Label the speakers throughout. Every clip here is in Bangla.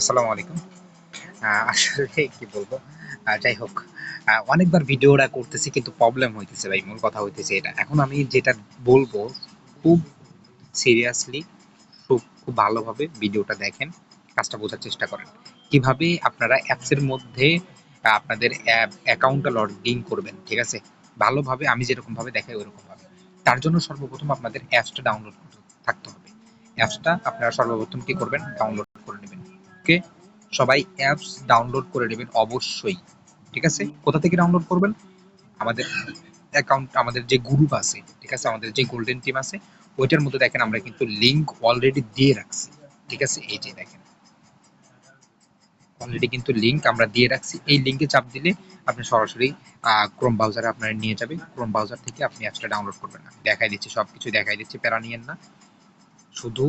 Speaker 1: আসসালামু আলাইকুম। আসলে কি বলব? যাই হোক অনেকবার ভিডিওটা করতেছি কিন্তু প্রবলেম হইতেছে ভাই, মূল কথা হইতেছে এটা। এখন আমি যেটা বলব, খুব সিরিয়াসলি খুব খুব ভালোভাবে ভিডিওটা দেখেন, কাজটা বোঝার চেষ্টা করেন। কীভাবে আপনারা অ্যাপসের মধ্যে আপনাদের অ্যাকাউন্টটা লগ ইন করবেন, ঠিক আছে? ভালোভাবে, আমি যেরকম ভাবে দেখাই ওরকম ভাবে তার জন্য সর্বপ্রথম আপনাদের অ্যাপসটা ডাউনলোড থাকতে হবে। অ্যাপসটা আপনারা সর্বপ্রথম কি করবেন? ডাউনলোড করে নেবেন। ওকে সবাই অ্যাপস ডাউনলোড করে নেবেন অবশ্যই। ঠিক আছে? কোথা থেকে ডাউনলোড করবেন? আমাদের অ্যাকাউন্ট আমাদের যে গ্রুপ আছে, ঠিক আছে? আমাদের যে গোল্ডেন টিম আছে, ওইটার মধ্যে দেখেন আমরা কিন্তু লিংক অলরেডি দিয়ে রাখছি। ঠিক আছে? এই যে দেখেন। অলরেডি কিন্তু লিংক আমরা দিয়ে রাখছি। এই লিংকে চাপ দিলে আপনি সরাসরি ক্রোম ব্রাউজারে আপনার নিয়ে যাবে। ক্রোম ব্রাউজার থেকে আপনি অ্যাপসটা ডাউনলোড করবেন না। দেখাই দিচ্ছি সবকিছু দেখাই দিচ্ছি, প্যারা নিয়েন না। শুধু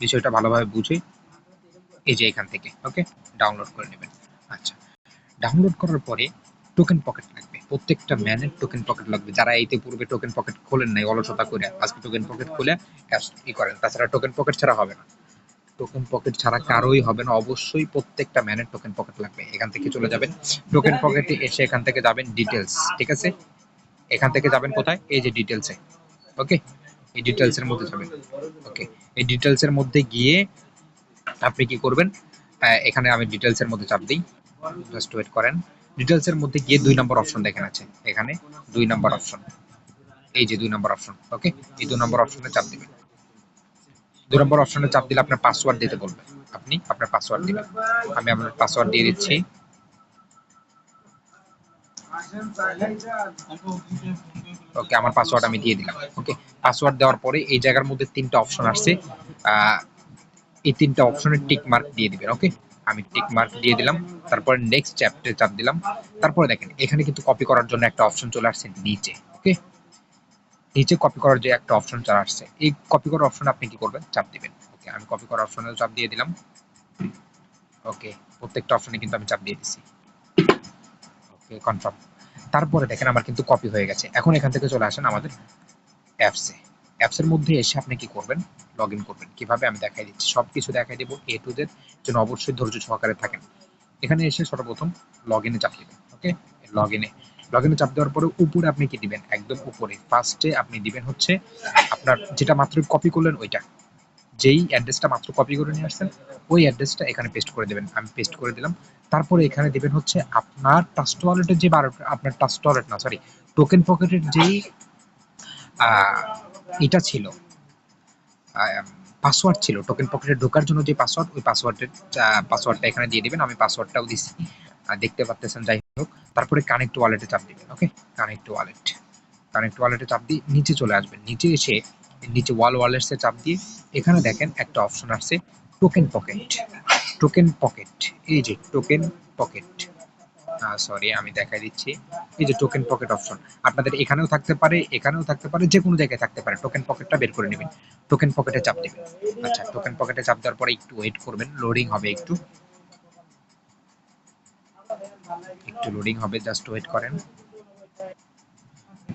Speaker 1: বিষয়টা ভালোভাবে বুঝে এই যে এখান থেকে ওকে ডাউনলোড করে নেবেন। আচ্ছা ডাউনলোড করার পরে টোকেন পকেট লাগবে। প্রত্যেকটা ম্যানের টোকেন পকেট লাগবে। যারা এইতে পূর্বে টোকেন পকেট খোলেন নাই, অলসতা করে, আজকে টোকেন পকেট খুলে অ্যাপস ই করেন। তাছাড়া টোকেন পকেট ছাড়া হবে না। টোকেন পকেট ছাড়া কারোই হবে না। অবশ্যই প্রত্যেকটা ম্যানের টোকেন পকেট লাগবে। এখান থেকে চলে যাবেন। টোকেন পকেটে এসে এখান থেকে যাবেন ডিটেলস ঠিক আছে? এখান থেকে যাবেন কোথায়? এই যে ডিটেলসে ওকে এই ডিটেলস এর মধ্যে যাবেন ওকে এই ডিটেলস এর মধ্যে গিয়ে আপনি কি করবেন? এখানে আমি ডিটেলস এর মধ্যে চাপ দিই। জাস্ট ওয়েট করেন। ডিটেলস এর মধ্যে গিয়ে দুই নম্বর অপশন দেখেন আছে। এখানে দুই নম্বর অপশন এই যে দুই নম্বর অপশন ওকে এই দুই নম্বর অপশনে চাপ দিবেন। দুই নম্বর অপশনে চাপ দিলে আপনার পাসওয়ার্ড দিতে বলবে। আপনি আপনার পাসওয়ার্ড দিবেন। আমি আপনার পাসওয়ার্ড দিয়ে দিচ্ছি। ওকে আমার পাসওয়ার্ড আমি দিয়ে দিলাম ওকে পাসওয়ার্ড দেওয়ার পরে এই জায়গার মধ্যে তিনটা অপশন আসছে। এই তিনটা অপশনে টিক মার্ক দিয়ে দিবেন ওকে আমি টিক মার্ক দিয়ে দিলাম, তারপরে নেক্সট চ্যাপ্টারে চাপ দিলাম, তারপরে দেখেন, এখানে কিন্তু কপি করার জন্য একটা অপশন চলে আসছে নিচে ওকে নিচে কপি করার যে একটা অপশন চলে আসছে, এই কপি করার অপশন আপনি কি করবেন? চাপ দিবেন ওকে আমি কপি করার অপশনে চাপ দিয়ে দিলাম ওকে প্রত্যেকটা অপশনে কিন্তু আমি চাপ দিয়ে দিছি ওকে কনফার্ম তারপরে দেখেন আমার কিন্তু কপি হয়ে গেছে, এখন এখান থেকে চলে আসেন আমাদের অ্যাপসে অ্যাপসের মধ্যে এসে আপনি কি করবেন? লগ ইন করবেন। কীভাবে আমি দেখাই দিচ্ছি? সব কিছু দেখাই দেবো এ টু জেড জন্য অবশ্যই ধৈর্য সহকারে থাকেন। এখানে এসে সর্বপ্রথম লগ ইনে চাপ দিবেন ওকে লগ ইনে লগ ইনে চাপ দেওয়ার পরে উপরে আপনি কি দিবেন? একদম উপরে। ফার্স্টে আপনি দিবেন হচ্ছে আপনার যেটা মাত্র কপি করলেন ওইটা। যেই অ্যাড্রেসটা মাত্র কপি করে নিয়ে আসছেন, ওই অ্যাড্রেসটা এখানে পেস্ট করে দেবেন। আমি পেস্ট করে দিলাম। তারপরে এখানে দিবেন হচ্ছে আপনার টাস্ট ওয়ালেটের যে বারো, আপনার ট্রাস্ট ওয়ালেট না সরি টোকেন পকেটের যেই এটা ছিল পাসওয়ার্ড ছিল টোকেন পকেটে ঢোকার জন্য যে পাসওয়ার্ড ওই পাসওয়ার্ডের পাসওয়ার্ডটা এখানে দিয়ে দিবেন, আমি পাসওয়ার্ডটাও দিছি। দেখতে পাচ্ছেন যাই হোক, তারপরে কানেক্ট ওয়ালেটে চাপ দিবেন ওকে কানেক্ট ওয়ালেট কানেক্ট ওয়ালেটে চাপ দিয়ে নিচে চলে আসবেন। নিচে এসে, নিচে ওয়াল ওয়ালেটসে চাপ দিয়ে এখানে দেখেন একটা অপশন আসছে টোকেন পকেট টোকেন পকেট এই যে টোকেন পকেট সরি আমি দেখাই দিচ্ছি। এই যে টোকেন পকেট অপশন আপনাদের এখানেও থাকতে পারে, এখানেও থাকতে পারে, যে কোনো জায়গায় থাকতে পারে। টোকেন পকেটটা বের করে নেবেন। টোকেন পকেটে চাপ দেবেন। আচ্ছা টোকেন পকেটে চাপ দেওয়ার পরে একটু ওয়েট করবেন লোডিং হবে একটু। একটু লোডিং হবে জাস্ট ওয়েট করেন।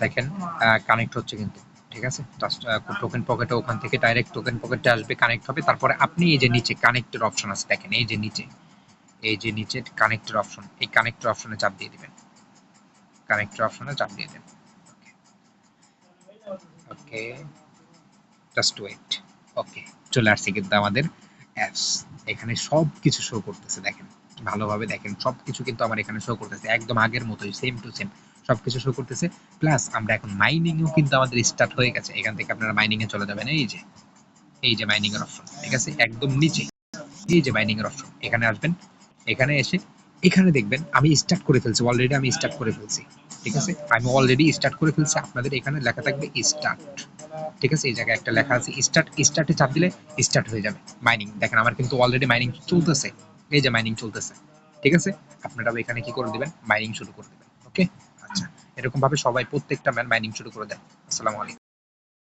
Speaker 1: দেখেন কানেক্ট হচ্ছে কিন্তু। ঠিক আছে? টোকেন পকেটে ওখান থেকে ডাইরেক্ট টোকেন পকেটে আসবে কানেক্ট হবে। তারপরে আপনি এই যে নিচে কানেক্টের অপশন আছে, দেখেন, এই যে নিচে। এই যে নিচে কানেক্টর অপশন এই কানেক্টর অপশনে চাপ দিয়ে দিবেন। কানেক্টর অপশনে চাপ দিয়ে দেন। ওকে জাস্ট ওয়েট ওকে চলে আসছে কিন্তু আমাদের অ্যাপস এখানে সব কিছু শো করতেছে, দেখেন। ভালোভাবে দেখেন সব কিছু কিন্তু আমার এখানে শো করতেছে। একদম আগের মতোই সেম টু সেম সবকিছু শো করতেছে। প্লাস আমরা এখন মাইনিং ও কিন্তু আমাদের স্টার্ট হয়ে গেছে। এখান থেকে আপনারা মাইনিং এ চলে যাবেন। এই যে এই যে মাইনিং এর অপশন ঠিক আছে? একদম নিচে। এই যে মাইনিং এর অপশন এখানে আসবেন। এখানে এসে, এখানে দেখবেন আমি স্টার্ট করে ফেলছি অলরেডি আমি স্টার্ট করে ফেলছি, ঠিক আছে? আমি অলরেডি স্টার্ট করে ফেলছি, আপনাদের এখানে লেখা থাকবে স্টার্ট ঠিক আছে? এই জায়গায় একটা লেখা আছে স্টার্ট স্টার্টে চাপ দিলে স্টার্ট হয়ে যাবে মাইনিং দেখেন আমার কিন্তু অলরেডি মাইনিং চলতেছে, এই যে মাইনিং চলতেছে, ঠিক আছে? আপনারাও এখানে কি করে দিবেন? মাইনিং শুরু করে দিবেন ওকে আচ্ছা এরকম ভাবে সবাই প্রত্যেকটা ম্যান মাইনিং শুরু করে দেন, আসসালামু আলাইকুম।